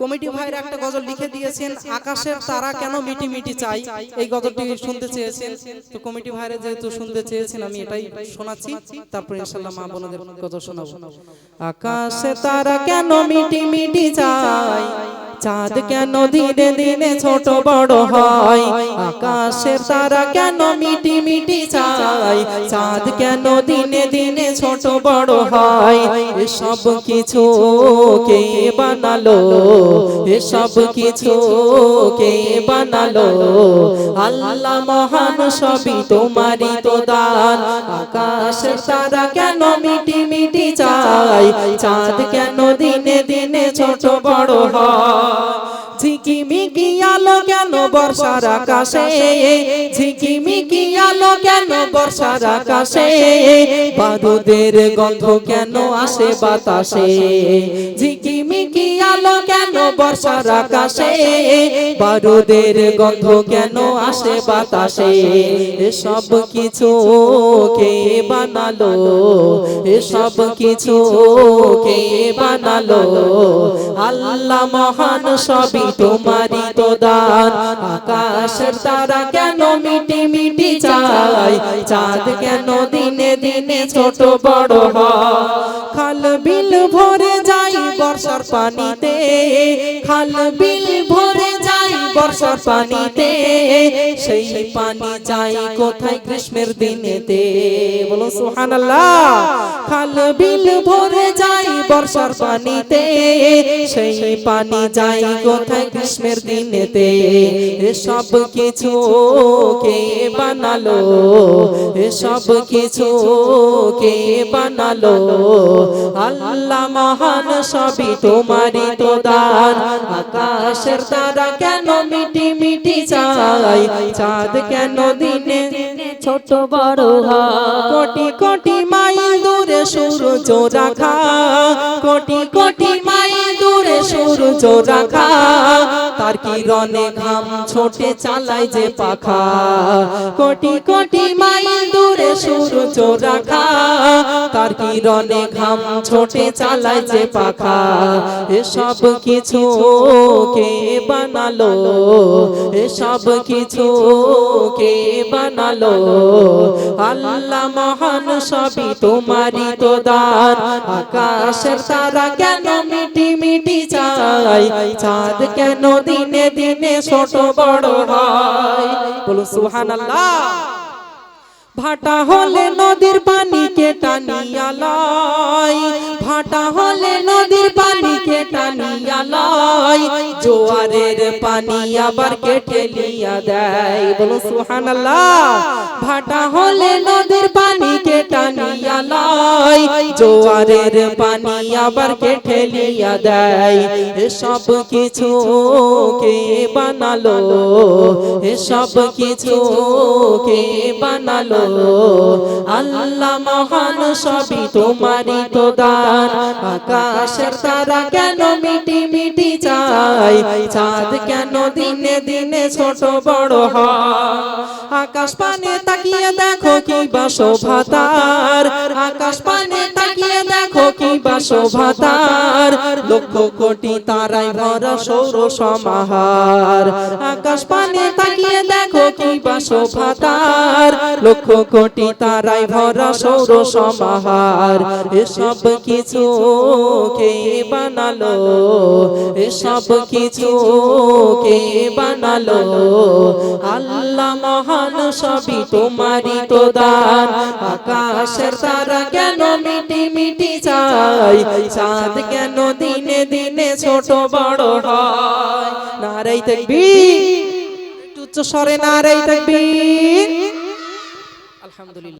Committee ভাইয়ের একটা গজল লিখে দিয়েছেন আকাশের তারা কেন মিটি মিটি চাই এই গজলটি শুনতে চেয়েছেন। তো কমিটি ভাইয়ের যেহেতু শুনতে চেয়েছেন আমি এটাই শোনাচ্ছি। তারপরে ইনশাল্লাহ মা বোনদের গজল শোনাবো। আকাশে তারা কেন মিটি মিটি চাই চাঁদ কেন দিনে দিনে ছোট বড় হয়? আকাশের তারা কেন মিটি মিটি চাই চাঁদ কেন দিনে দিনে ছোট বড় হয়? এসব কিছু কে বানালো? এসব কিছু কে বানালো? আল্লাহ মহান সবই তোমারই তো দান। আকাশের তারা কেন মিটি মিটি চাই চাঁদ কেন দিনে দিনে ছোট বড় হয়? বর্ষার আকাশে, ঝিকিমিকি আলো কেন বর্ষার আকাশে? বারুদের গন্ধ কেন আসে বাতাসে? ঝিকিমিকি আলো কেন বর্ষার আকাশে? বারুদের গন্ধ কেন আসে বাতাসে? এসব কিছু কে বানালো? এসব কিছু কে বানালো? আল্লাহ মহান সবই তোমারই তো দান। আকাশের তারা কেন মিটি মিটি চাই চাঁদ কেন দিনে দিনে ছোট বড় হয়? খাল বিল ভরে যাই বর্ষার পানিতে। খাল বিল ভরে যাই বর্ষার পানিতে। সেই পানি যাই কোথায় গ্রীষ্মের দিনেতে? বলো, সুবহানাল্লাহ। খাল বিল ভরে যাই বর্ষার পানিতে। সেই পানি যাই কোথায় গ্রীষ্মের দিনেতে? এসব কিছু কে বানালো? এসব কিছু কে বানালো? আল্লাহ মহান সবই তোমারই তো দান। আকাশের তারা কেন মিটি মিটি চাই চাঁদ কেন দিনে ছোট বড় হয়? কোটি কোটি দূরে সূর্য রাখা কোটি কোটি মাইল দূরে সূর্য রাখা তার কিরণে ঘাম ছোটে চালায় যে পাখা। কোটি কোটি মাইল দূরে সূর্য রাখা তার কিরণে ঘাম ছোটে চালায় যে পাখা। এসব কিছু কে বানালো? এসব কিছু কে বানালো? আল্লাহ মহান সবই তোমারই তো দান। আকাশের তারা কেন মিটি মিটি চাই চাঁদ কেন দিনে দিনে ছোট বড় হয়? বলো, সুবহানাল্লাহ। ভাটা হলে নদীর পানিকে টানিয়া লয়। ভাটা হলে নদীর পানিকে টানিয়া লয়। জোয়ারের পানি আবার কে ঠেলিয়া দেয়। বলো সুহানাল্লাহ ভাটা হলে নদীর পানিকে টানিয়া লয় জোয়ারের পানি আবার কে ঠেলিয়া দেয়। এসব কিছু কে বানালো? এসব কিছু কে বানালো? আল্লাহ মহান সবই তোমারই তো দান আকাশের তারা কেন মিটি মিটি চাই চাঁদ কেন দিনে দিনে ছোট বড় হয়? আকাশ পানে তাকিয়ে দেখো কি বাসভাতার আকাশ পানে তাকিয়ে দেখো কি বাসভাতার লক্ষ কোটি তারাই ভরা সৌর সমাহার। আকাশ পানে তাকিয়ে দেখো কি বাসভাতার লক্ষ কোটি তারাই ভরা সৌর সমাহার। এসব কিছু কে বানালো? এসব কিছু কে বানালো? আল্লাহ মহান সবই তোমারই তো দান আকাশের তারা কেন মিটি মিটি চাই চাঁদ কেন দিনে দিনে ছোট বড় হয়? নারাই তাকবীর। উচ্চ স্বরে নারাই তাকবীর। আলহামদুলিল্লাহ।